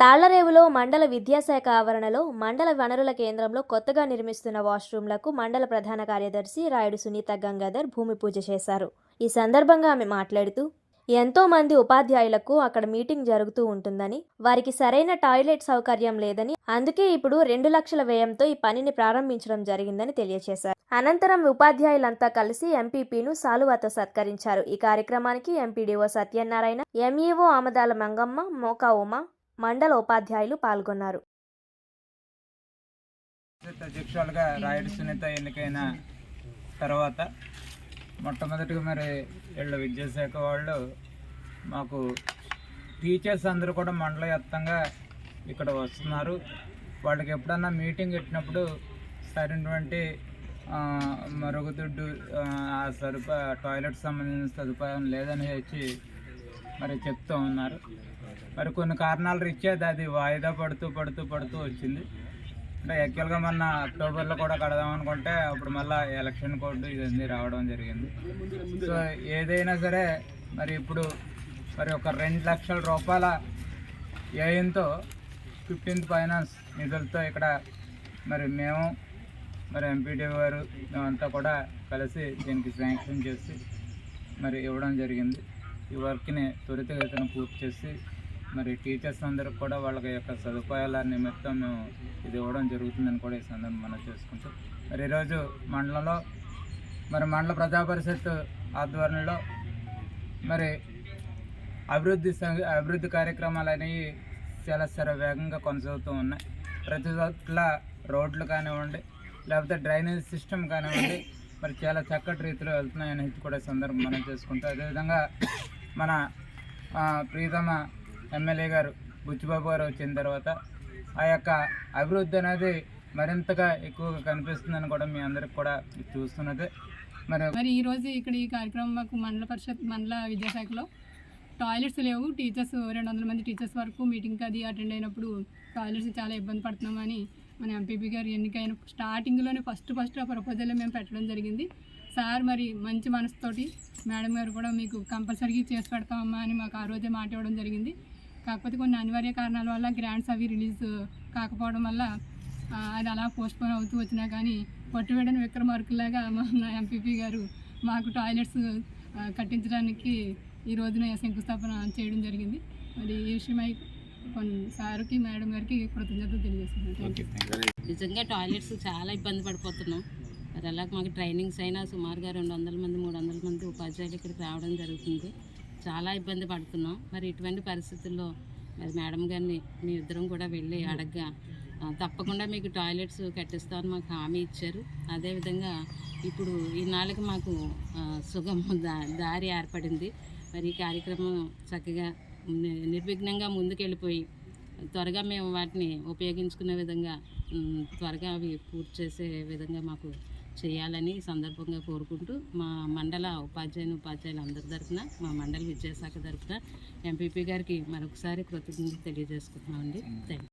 తాళ్ళరేవులో మండల విద్యాశాఖ ఆవరణలో మండల వనరుల కేంద్రంలో కొత్తగా నిర్మిస్తున్న వాష్రూమ్లకు మండల ప్రధాన కార్యదర్శి రాయుడు సునీత గంగాధర్ భూమి పూజ చేశారు. ఈ సందర్భంగా ఆమె మాట్లాడుతూ ఎంతో మంది ఉపాధ్యాయులకు అక్కడ మీటింగ్ జరుగుతూ ఉంటుందని వారికి సరైన టాయిలెట్ సౌకర్యం లేదని అందుకే ఇప్పుడు రెండు లక్షల వ్యయంతో ఈ పనిని ప్రారంభించడం జరిగిందని తెలియజేశారు అనంతరం ఉపాధ్యాయులంతా కలిసి ఎంపీపీను సాలువాతో సత్కరించారు. ఈ కార్యక్రమానికి ఎంపీడీఓ సత్యనారాయణ ఎంఈఓ ఆమదాల మంగమ్మ మోకా ఉమ మండల ఉపాధ్యాయులు పాల్గొన్నారు. అధ్యక్షులుగా రాయుడు సునీత ఎన్నికైన తర్వాత మొట్టమొదటిగా మరి వీళ్ళు విద్యాశాఖ వాళ్ళు మాకు టీచర్స్ అందరూ కూడా మండల వ్యాప్తంగా ఇక్కడ వస్తున్నారు. వాళ్ళకి ఎప్పుడన్నా మీటింగ్ పెట్టినప్పుడు సరైనటువంటి మరుగుదొడ్డు ఆ, సరిప టాయిలెట్ సంబంధించిన సదుపాయం లేదని వచ్చి మరి చెప్తూ ఉన్నారు. మరి కొన్ని కారణాల రీత్యా అది వాయిదా పడుతూ పడుతూ పడుతూ వచ్చింది. అంటే యాక్చువల్గా మొన్న అక్టోబర్లో కూడా కడదాం అనుకుంటే అప్పుడు మళ్ళీ ఎలక్షన్ కోడ్ ఇది రావడం జరిగింది. సో ఏదైనా సరే మరి ఇప్పుడు మరి ఒక రెండు లక్షల రూపాయల వ్యయంతో ఫిఫ్టీన్త్ ఫైనాన్స్ నిధులతో ఇక్కడ మరి మేము మరి ఎంపీటీ గారు మేమంతా కూడా కలిసి దీనికి శాంక్షన్ చేసి మరి ఇవ్వడం జరిగింది. ఈ వర్క్ని త్వరితగతిన పూర్తి చేసి మరి టీచర్స్ అందరూ కూడా వాళ్ళ యొక్క సదుపాయాల నిమిత్తం మేము ఇది ఇవ్వడం జరుగుతుందని కూడా ఈ సందర్భం మనం చేసుకుంటాం. మరి ఈరోజు మండలంలో మరి మండల ప్రజా పరిషత్ ఆధ్వర్యంలో మరి అభివృద్ధి అభివృద్ధి కార్యక్రమాలు అనేవి చాలా సర వేగంగా కొనసాగుతూ ఉన్నాయి. ప్రతి చోట్ల రోడ్లు కానివ్వండి లేకపోతే డ్రైనేజ్ సిస్టమ్ కానివ్వండి మరి చాలా చక్కటి రీతిలో వెళ్తున్నాయని కూడా ఈ సందర్భం మనం చేసుకుంటాం. అదేవిధంగా మన ప్రీతమ ఎమ్మెల్యే గారు బుచ్చిబాబు గారు వచ్చిన తర్వాత ఆ యొక్క అభివృద్ధి అనేది మరింతగా ఎక్కువగా కనిపిస్తుందని కూడా మీ అందరికి కూడా చూస్తున్నదే. మరి మరి ఈరోజు ఇక్కడ ఈ కార్యక్రమం మాకు మండల పరిషత్ మండల విద్యాశాఖలో టాయిలెట్స్ లేవు. టీచర్స్ రెండు వందల మంది టీచర్స్ వరకు మీటింగ్కి అది అటెండ్ అయినప్పుడు టాయిలెట్స్ చాలా ఇబ్బంది పడుతున్నామని మన ఎంపీపీ గారు ఎన్నికైన స్టార్టింగ్లోనే ఫస్ట్ ఫస్ట్ ఆ ప్రపోజల్ మేము పెట్టడం జరిగింది. సార్ మరి మంచి మనసుతోటి మేడం గారు కూడా మీకు కంపల్సరీగా చేసి పెడతామమ్మా అని మాకు ఆ రోజే మాట ఇవ్వడం జరిగింది. కాకపోతే కొన్ని అనివార్య కారణాల వల్ల గ్రాంట్స్ అవి రిలీజ్ కాకపోవడం వల్ల అది అలా పోస్ట్పోన్ అవుతూ వచ్చినా కానీ పట్టుబడిన విక్రమార్కులాగా మన ఎంపీపీ గారు మాకు టాయిలెట్స్ కట్టించడానికి ఈ రోజున శంకుస్థాపన చేయడం జరిగింది. మరి ఈ విషయమై కొన్ని సార్కి మేడం గారికి కృతజ్ఞతలు తెలియజేస్తున్నాను. నిజంగా టాయిలెట్స్ చాలా ఇబ్బంది పడిపోతున్నాం. మరి అలాగే మాకు ట్రైనింగ్స్ అయినా సుమారుగా రెండు వందల మంది మూడు వందల మంది ఉపాధ్యాయులు ఇక్కడికి రావడం జరుగుతుంది. చాలా ఇబ్బంది పడుతున్నాం. మరి ఇటువంటి పరిస్థితుల్లో మరి మేడం గారిని మీ ఇద్దరం కూడా వెళ్ళి అడగ్గా తప్పకుండా మీకు టాయిలెట్స్ కట్టిస్తామని మాకు హామీ ఇచ్చారు. అదేవిధంగా ఇప్పుడు ఈ నాళ్ళకి మాకు సుగమ దా దారి ఏర్పడింది. మరి ఈ కార్యక్రమం చక్కగా నిర్విఘ్నంగా ముందుకెళ్ళిపోయి త్వరగా మేము వాటిని ఉపయోగించుకునే విధంగా త్వరగా అవి పూర్తి చేసే విధంగా మాకు చేయాలని ఈ సందర్భంగా కోరుకుంటూ మా మండల ఉపాధ్యాయుని ఉపాధ్యాయులు అందరి తరఫున మా మండల విద్యాశాఖ తరఫున ఎంపీపీ గారికి మరొకసారి కృతజ్ఞతలు తెలియజేసుకుంటున్నామండి. Thank you